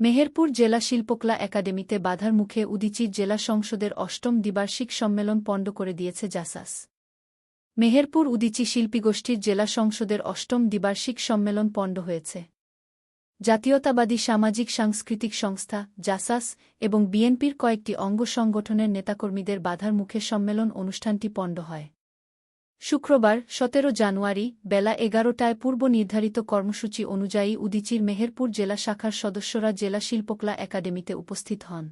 মেহেরপুর জেলা শিল্পকলা একাডেমিতে বাধার মুখে উদিচির জেলা সংসদের অষ্টম দ্বিবার্ষিক সম্মেলন পণ্ড করে দিয়েছে জাসাস। মেহেরপুর উদিচি শিল্পীগোষ্ঠীর জেলা সংসদের অষ্টম দ্বিবার্ষিক সম্মেলন পণ্ড হয়েছে। জাতীয়তাবাদী সামাজিক সাংস্কৃতিক সংস্থা, জাসাস, এবং বিএনপির কয়েকটি অঙ্গ সংগঠনের নেতাকর্মীদের বাধার মুখে সম্মেলন অনুষ্ঠানটি পণ্ড হয়। শুক্রবার, সতেরো জানুয়ারি, বেলা এগারোটায় পূর্ব নির্ধারিত কর্মসূচি অনুযায়ী উদিচির মেহেরপুর জেলা শাখার সদস্যরা জেলা শিল্পকলা একাডেমিতে উপস্থিত হন।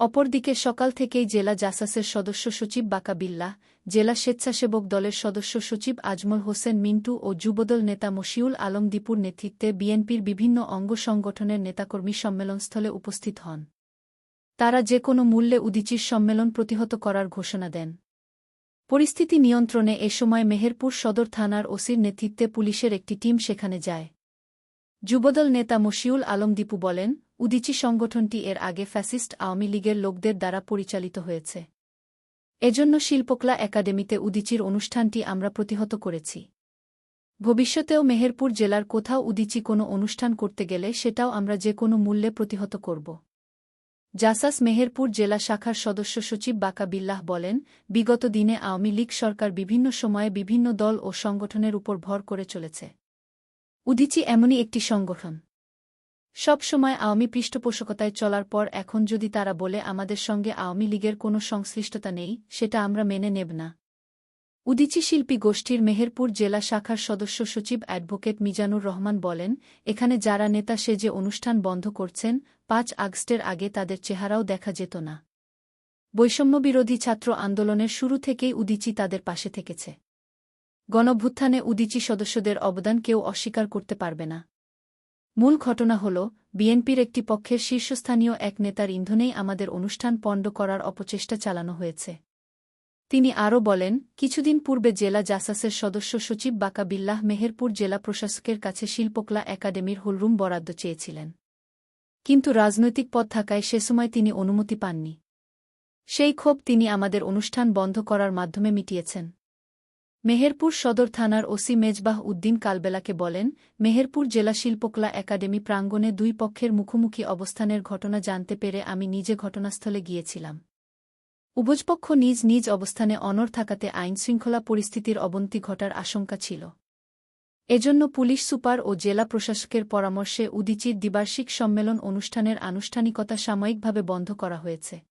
অপরদিকে সকাল থেকেই জেলা জাসাসের সদস্য সচিব বাকা বিল্লাহ জেলা স্বেচ্ছাসেবক দলের সদস্য সচিব আজমল হোসেন মিন্টু ও যুবদল নেতা মশিউল আলম দীপুর নেতৃত্বে বিএনপির বিভিন্ন অঙ্গ সংগঠনের নেতাকর্মী সম্মেলনস্থলে উপস্থিত হন। তারা যে কোনো মূল্যে উদিচির সম্মেলন প্রতিহত করার ঘোষণা দেন। পরিস্থিতি নিয়ন্ত্রণে এ সময় মেহেরপুর সদর থানার ওসির নেতৃত্বে পুলিশের একটি টিম সেখানে যায়। যুবদল নেতা মশিউল আলম দীপু বলেন, উদিচি সংগঠনটি এর আগে ফ্যাসিস্ট আওয়ামী লীগের লোকদের দ্বারা পরিচালিত হয়েছে। এজন্য শিল্পকলা একাডেমিতে উদিচির অনুষ্ঠানটি আমরা প্রতিহত করেছি। ভবিষ্যতেও মেহেরপুর জেলার কোথাও উদিচি কোনো অনুষ্ঠান করতে গেলে সেটাও আমরা যে কোনো মূল্যে প্রতিহত করব। জাসাস মেহেরপুর জেলা শাখার সদস্য সচিব বাকা বিল্লাহ বলেন, বিগত দিনে আওয়ামী লীগ সরকার বিভিন্ন সময়ে বিভিন্ন দল ও সংগঠনের উপর ভর করে চলেছে। উদিচি এমনই একটি সংগঠন। সব সময় আওয়ামী পৃষ্ঠপোষকতায় চলার পর এখন যদি তারা বলে আমাদের সঙ্গে আওয়ামী লীগের কোনো সংশ্লিষ্টতা নেই, সেটা আমরা মেনে নেব না। উদিচি শিল্পী গোষ্ঠীর মেহেরপুর জেলা শাখার সদস্য সচিব অ্যাডভোকেট মিজানুর রহমান বলেন, এখানে যারা নেতা সেজে অনুষ্ঠান বন্ধ করছেন, পাঁচ আগস্টের আগে তাদের চেহারাও দেখা যেত না। বৈষম্যবিরোধী ছাত্র আন্দোলনের শুরু থেকেই উদিচি তাদের পাশে থেকেছে। গণভ্যুত্থানে উদিচি সদস্যদের অবদান কেউ অস্বীকার করতে পারবে না। মূল ঘটনা হল, বিএনপির একটি পক্ষের শীর্ষস্থানীয় এক নেতার ইন্ধনেই আমাদের অনুষ্ঠান পণ্ড করার অপচেষ্টা চালানো হয়েছে। তিনি আরও বলেন, কিছুদিন পূর্বে জেলা জাসাসের সদস্য সচিব বাকা বিল্লাহ মেহেরপুর জেলা প্রশাসকের কাছে শিল্পকলা একাডেমির হোলরুম বরাদ্দ চেয়েছিলেন। কিন্তু রাজনৈতিক পদ থাকায় সে সময় তিনি অনুমতি পাননি। সেই ক্ষোভ তিনি আমাদের অনুষ্ঠান বন্ধ করার মাধ্যমে মিটিয়েছেন। মেহেরপুর সদর থানার ওসি মেজবাহ উদ্দিন কালবেলাকে বলেন, মেহেরপুর জেলা শিল্পকলা একাডেমি প্রাঙ্গণে দুই পক্ষের মুখোমুখি অবস্থানের ঘটনা জানতে পেরে আমি নিজে ঘটনাস্থলে গিয়েছিলাম। উভজপক্ষ নিজ নিজ অবস্থানে অনর থাকাতে আইনশৃঙ্খলা পরিস্থিতির অবনতি ঘটার আশঙ্কা ছিল। এজন্য পুলিশ সুপার ও জেলা প্রশাসকের পরামর্শে উদিচির দ্বিবার্ষিক সম্মেলন অনুষ্ঠানের আনুষ্ঠানিকতা সাময়িকভাবে বন্ধ করা হয়েছে।